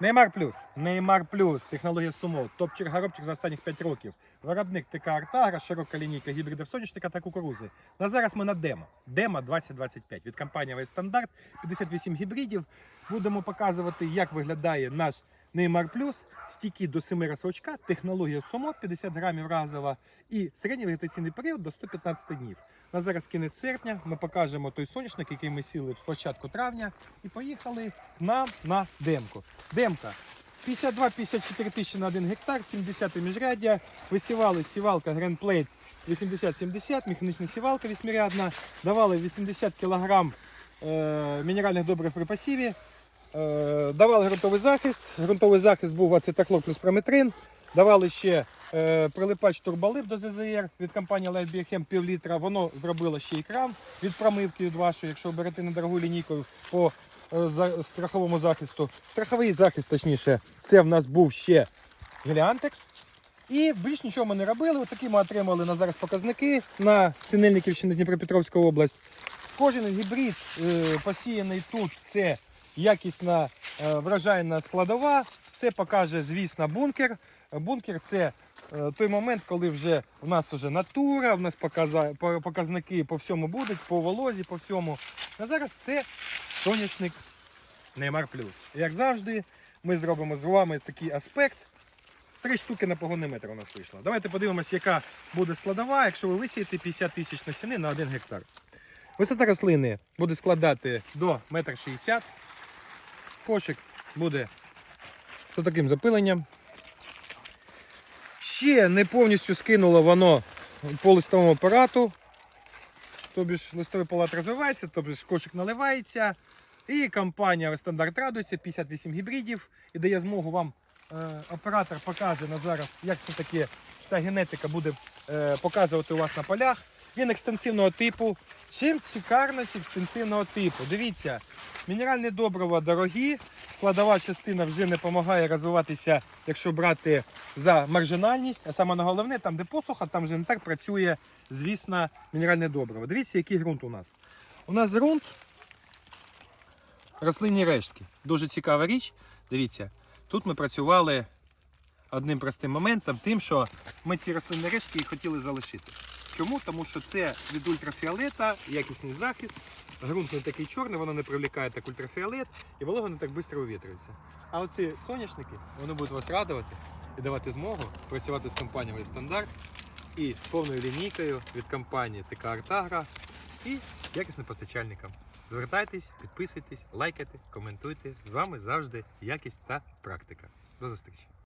Неймар Плюс. Неймар Плюс. Технологія Сумо. Топчик горобчик за останніх 5 років. Виробник ТК Артагра, широка лінійка гібридів соняшника та кукурузи. На зараз ми на демо. Демо 2025 від компанії Весь Стандарт. 58 гібридів. Будемо показувати, як виглядає наш Неймар Плюс. Стійкі до 7 розсочка, технологія Сумо 50 грамів разова і середній вегетаційний період до 115 днів. На зараз кінець серпня ми покажемо той соняшник, який ми сіли в початку травня, і поїхали нам на демку. Демка 52-54 тисячі на 1 гектар, 70 міжряддя. Висівали сівалка Plate 80-70, механічна сівалка вісьмирядна. Давали 80 кг е, мінеральних добрив при посіві. Е, давали ґрунтовий захист. Ґрунтовий захист був ацетахлор плюс прометрин. Давали ще е, прилипач турболип до ЗЗР від компанії Light Biochem пів літра. Воно зробило ще екран від промивки від вашої, якщо берете недорогу лінійку по е, страховому захисту. Страховий захист, точніше, це в нас був ще Геліантекс. І більш нічого ми не робили. Ось ми отримали на зараз показники на Синельниківщину Дніпропетровська область. Кожен гібрид посіяний тут це якісна е, врожайна складова. Все покаже, звісно, бункер. Бункер це е, той момент, коли вже у нас вже натура, у нас показники по всьому будуть, по волозі, по всьому. А зараз це соняшник Неймар Плюс. Як завжди, ми зробимо з вами такий аспект. Три штуки на погонний метр у нас вийшло. Давайте подивимось, яка буде складова, якщо ви висієте 50 тисяч насіни на 1 гектар. Висота рослини буде складати до 1,60 м. Кошик буде з таким запиленням. Ще не повністю скинуло воно по листовому апарату. Тобі ж листовий палат розвивається, тобі ж кошик наливається. І компанія стандарт радується, 58 гібридів і дає змогу вам е, оператор покаже на зараз, як все таки ця генетика буде е, показувати у вас на полях. Він екстенсивного типу. Чим цікарність екстенсивного типу? Дивіться, мінеральні добрива дорогі, складова частина вже не допомагає розвиватися, якщо брати за маржинальність. А саме головне, там, де посуха, там вже не так працює, звісно, мінеральне добриво. Дивіться, який ґрунт у нас. У нас ґрунт рослинні рештки. Дуже цікава річ. Дивіться, тут ми працювали одним простим моментом, тим, що ми ці рослинні рештки і хотіли залишити. Чому? Тому що це від ультрафіолета, якісний захист. Ґрунт не такий чорний, воно не привлікає так ультрафіолет і волога не так швидко вивітрюється. А оці соняшники вони будуть вас радувати і давати змогу працювати з компанією стандарт і повною лінійкою від компанії ТК Артагра і якісним постачальникам. Звертайтесь, підписуйтесь, лайкайте, коментуйте. З вами завжди якість та практика. До зустрічі!